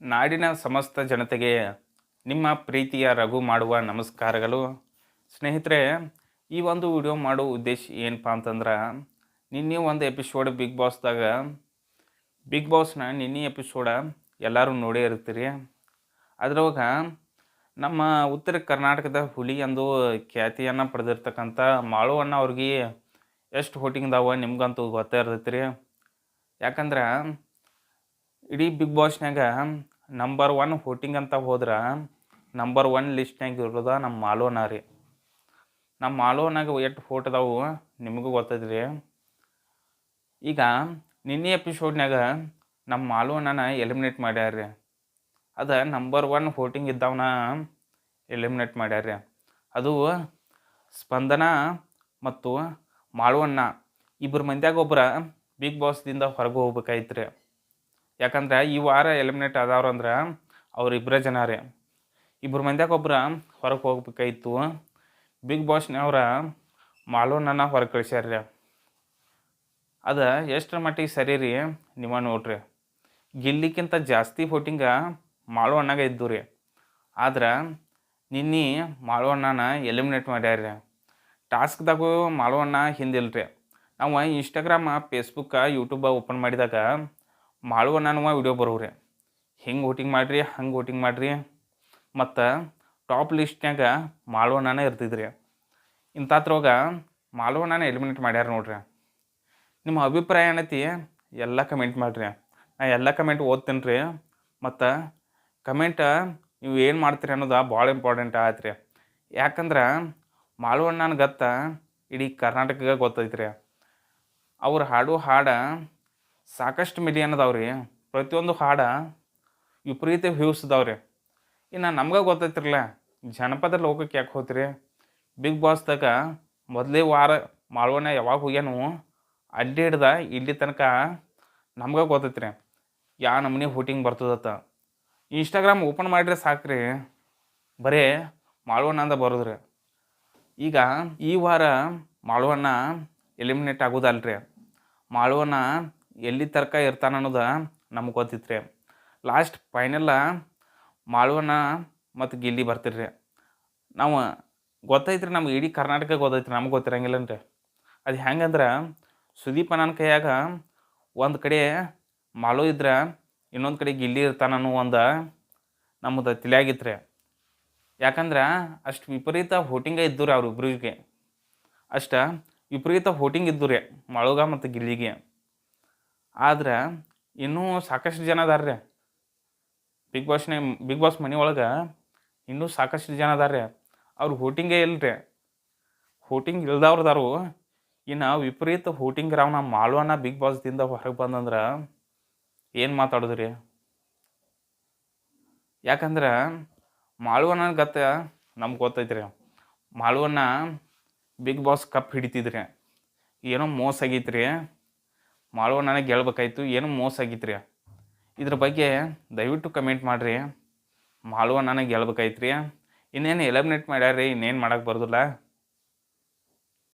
ನಾಡಿನ ಸಮಸ್ತ ಜನತೆಗೆ ನಿಮ್ಮ ಪ್ರೀತಿಯ ರಘು ಮಾಡುವ ನಮಸ್ಕಾರಗಳು. ಸ್ನೇಹಿತರೆ, ಈ ಒಂದು ವಿಡಿಯೋ ಮಾಡೋ ಉದ್ದೇಶ ಏನಪ್ಪ ಅಂತಂದ್ರೆ, ನಿನ್ನೆ ಒಂದು ಎಪಿಸೋಡ್ ಬಿಗ್ ಬಾಸ್ದಾಗ ಬಿಗ್ ಬಾಸ್ನ ನಿನ್ನೆ ಎಪಿಸೋಡ ಎಲ್ಲರೂ ನೋಡೇ ಇರ್ತೀರಿ. ಅದ್ರೊಳಗ ನಮ್ಮ ಉತ್ತರ ಕರ್ನಾಟಕದ ಹುಲಿ ಎಂದು ಖ್ಯಾತಿಯನ್ನು ಪಡೆದಿರ್ತಕ್ಕಂಥ ಮಾಳು ಅಣ್ಣ ಅವ್ರಿಗೆ ಎಷ್ಟು ಹೋಟಿಂಗ್ದಾವ ನಿಮ್ಗಂತೂ ಗೊತ್ತೇ ಇರ್ತೈತಿ ರೀ ಯಾಕಂದ್ರೆ, ಇಡೀ ಬಿಗ್ ಬಾಸ್ನ್ಯಾಗ ನಂಬರ್ ಒನ್ ಹೋಟಿಂಗ್ ಅಂತ ಹೋದ್ರೆ ನಂಬರ್ ಒನ್ ಲಿಸ್ಟ್ನಾಗ ಇರೋದ ನಮ್ಮ ಮಾಲೋನ ರೀ. ನಮ್ಮ ಮಾಲೋನಾಗ ಎಷ್ಟು ಫೋಟ್ ಅದಾವು ನಿಮಗೂ ಗೊತ್ತೈತ್ರಿ. ಈಗ ನಿನ್ನೆ ಎಪಿಸೋಡ್ನಾಗ ನಮ್ಮ ಮಾಲೋನನ ಎಲಿಮಿನೇಟ್ ಮಾಡ್ಯಾರ್ರಿ ಅದು ನಂಬರ್ ಒನ್ ಹೋಟಿಂಗ್ ಇದ್ದವನ ಎಲಿಮಿನೇಟ್ ಮಾಡ್ಯಾರ್ರಿ ಅದು ಸ್ಪಂದನ ಮತ್ತು ಮಾಳುವಣ್ಣ ಇಬ್ಬರು ಮಂದ್ಯಾಗ ಒಬ್ಬರ ಬಿಗ್ ಬಾಸ್ದಿಂದ ಹೊರಗೆ ಹೋಗ್ಬೇಕಾಯ್ತು ಯಾಕಂದ್ರೆ ಈ ವಾರ ಎಲಿಮಿನೇಟ್ ಆದವ್ರು ಅಂದ್ರೆ ಅವ್ರಿಬ್ಬರೇ ಜನ ರೀ. ಇಬ್ಬರು ಮಂದ್ಯಾಗ ಒಬ್ರು ಹೊರಗೆ ಹೋಗ್ಬೇಕಾಯ್ತು. ಬಿಗ್ ಬಾಸ್ನವ್ರ ಮಾಲೋನನ್ನ ಹೊರಗೆ ಕಳಿಸ್ಯಾರ್ರಿ ಅದು ಎಷ್ಟರ ಮಟ್ಟಿಗೆ ಸರಿ ರೀ ನಿಮ್ಮ ನೋಡ್ರಿ. ಗಿಲ್ಲಿಕ್ಕಿಂತ ಜಾಸ್ತಿ ಫೋಟಿಂಗ ಮಾಳು ಅಣ್ಣಗ ಇದ್ದು ರೀ. ಆದ್ರೆ ನಿನ್ನೆ ಮಾಳು ಅಣ್ಣನ ಎಲಿಮಿನೇಟ್ ಮಾಡ್ಯಾರ್ರಿ ಟಾಸ್ಕ್ದಾಗೂ ಮಾಳು ಅಣ್ಣ ಹಿಂದಿಲ್ರಿ. ನಾವು ಇನ್ಸ್ಟಾಗ್ರಾಮ ಫೇಸ್ಬುಕ್ಕ ಯೂಟ್ಯೂಬ ಓಪನ್ ಮಾಡಿದಾಗ ಮಾಳು ನಾನು ವಿಡಿಯೋ ಬರೋವ್ರಿ. ಹಿಂಗೆ ವೋಟಿಂಗ್ ಮಾಡಿರಿ, ಹಂಗೆ ವೋಟಿಂಗ್ ಮಾಡಿರಿ. ಮತ್ತು ಟಾಪ್ ಲಿಸ್ಟ್ನಾಗ ಮಾಳು ಅಣ್ಣನೇ ಇರ್ತಿದ್ರಿ. ಇಂಥದ್ರೊಳಗ ಅಣ್ಣನ ಎಲಿಮಿನೇಟ್ ಮಾಡ್ಯಾರ ನೋಡ್ರಿ. ನಿಮ್ಮ ಅಭಿಪ್ರಾಯ ಏನೈತಿ, ಎಲ್ಲ ಕಮೆಂಟ್ ಮಾಡಿರಿ. ನಾ ಎಲ್ಲ ಕಮೆಂಟ್ ಓದ್ತೀನಿ ರೀ ಮತ್ತು ಕಮೆಂಟ್ ನೀವು ಏನು ಮಾಡ್ತೀರಿ ಅನ್ನೋದು ಭಾಳ ಇಂಪಾರ್ಟೆಂಟ್ ಆಯ್ತು ರೀ ಯಾಕಂದ್ರೆ ಮಾಳು ಅಣ್ಣನ ಗತ್ತ ಇಡೀ ಕರ್ನಾಟಕಕ್ಕೆ ಗೊತ್ತೈತ್ರಿ. ಅವ್ರು ಹಾಡು ಹಾಡು ಸಾಕಷ್ಟು ಮಿಲಿಯನ್ ಅದಾವೆ ರೀ ಪ್ರತಿಯೊಂದು ಹಾಡ ವಿಪರೀತ ವ್ಯೂಸ್ ಅದಾವ್ರಿ. ಇನ್ನು ನಮ್ಗೆ ಗೊತ್ತೈತಿರಲ್ಲ ಜನಪದ ಲೋಕಕ್ಕೆ ಯಾಕೆ ಹೋಗ್ತೀರಿ ಬಿಗ್ ಬಾಸ್ದಾಗ ಮೊದಲೇ ವಾರ ಮಾಳ್ವಣ್ಣ ಯಾವಾಗ ಹೋಗ್ಯಾನು, ಅಲ್ಲಿ ಹಿಡ್ದ ಇಲ್ಲಿ ತನಕ ನಮ್ಗೆ ಗೊತ್ತೈತ್ರಿ. ಯಾವ ನಮೂನಿ ಹೂಟಿಂಗ್ ಬರ್ತದತ್ತ. ಇನ್ಸ್ಟಾಗ್ರಾಮ್ ಓಪನ್ ಮಾಡಿದ್ರೆ ಸಾಕ್ರಿ. ಬರೇ ಮಾಳ್ವಣ್ಣ ಅಂತ ಬರೋದ್ರಿ. ಈಗ ಈ ವಾರ ಮಾಳ್ವಣ್ಣ ಎಲಿಮಿನೇಟ್ ಆಗೋದಲ್ರಿ. ಮಾಳ್ವಣ್ಣ ಎಲ್ಲಿ ತರ್ಕ ಇರ್ತಾನ ಅನ್ನೋದು ನಮ್ಗೆ ಗೊತ್ತಿತ್ತು ರೀ ಲಾಸ್ಟ್ ಫೈನಲ್ಲ ಮಾಳ್ವನ ಮತ್ತು ಗಿಲ್ಲಿ ಬರ್ತಿರ್ರಿ. ನಾವು ಗೊತ್ತೈತ್ರಿ ನಮ್ಗೆ ಇಡೀ ಕರ್ನಾಟಕ ಗೊತ್ತೈತ್ರಿ, ನಮ್ಗೆ ಗೊತ್ತಿರಂಗಿಲ್ಲನ್ರಿ. ಅದು ಹೆಂಗಂದ್ರೆ ಸುದೀಪ ನನ್ನ ಕೈಯಾಗ ಒಂದು ಕಡೆ ಮಾಳು ಇದ್ರೆ ಇನ್ನೊಂದು ಕಡೆ ಗಿಲ್ಲಿ ಇರ್ತಾನ ಒಂದು ನಮ್ಮದು ತಿಳಿಯಾಗಿತ್ತು ಯಾಕಂದ್ರೆ ಅಷ್ಟು ವಿಪರೀತ ಹೋಟಿಂಗ ಇದ್ದು ರೀ ಅಷ್ಟು ವಿಪರೀತ ಹೋಟಿಂಗ್ ಇದ್ದು ರೀ ಮಾಳುಗ ಮತ್ತು ಗಿಲ್ಲಿಗೆ. ಆದ್ರೆ ಇನ್ನೂ ಸಾಕಷ್ಟು ಜನ ಅದಾರ ರೀ. ಬಿಗ್ ಬಾಸ್ನೇ ಬಿಗ್ ಬಾಸ್ ಮನೆ ಒಳಗೆ ಇನ್ನೂ ಸಾಕಷ್ಟು ಜನ ಅದಾರ ರೀ. ಅವ್ರು ಹೋಟಿಂಗೇ ಇಲ್ರಿ. ಹೋಟಿಂಗ್ ಇಲ್ದವ್ರದಾರು ಇನ್ನು ವಿಪರೀತ ಹೋಟಿಂಗ್ ರಾವ್ ನಮ್ಮ ಬಿಗ್ ಬಾಸ್ದಿಂದ ಹೊರಗೆ ಬಂದಂದ್ರೆ ಏನು ಮಾತಾಡೋದ್ರಿ? ಯಾಕಂದ್ರೆ ಮಾಳ್ವಣ್ಣ ಗತ್ತ ನಮ್ಗೆ ಗೊತ್ತೈತ್ರಿ. ಮಾಳ್ವಣ್ಣ ಬಿಗ್ ಬಾಸ್ ಕಪ್ ಹಿಡಿತಿದ್ರಿ. ಏನೋ ಮೋಸ ಆಗೈತ್ರಿ. ಮಾಳ್ವಣ್ಣನ ಗೆಲ್ಬೇಕಾಯ್ತು ಏನು ಮೋಸ ಆಗೈತ್ರಿ? ಇದ್ರ ಬಗ್ಗೆ ದಯವಿಟ್ಟು ಕಮೆಂಟ್ ಮಾಡಿರಿ. ಮಾಳ್ವಣ್ಣನ ಗೆಲ್ಬೇಕಾಯ್ತು ರೀ ಇನ್ನೇನು ಎಲಿಮಿನೇಟ್ ಮಾಡ್ಯಾರ್ರಿ, ಇನ್ನೇನು ಮಾಡೋಕ್ಕೆ ಬರೋದಿಲ್ಲ.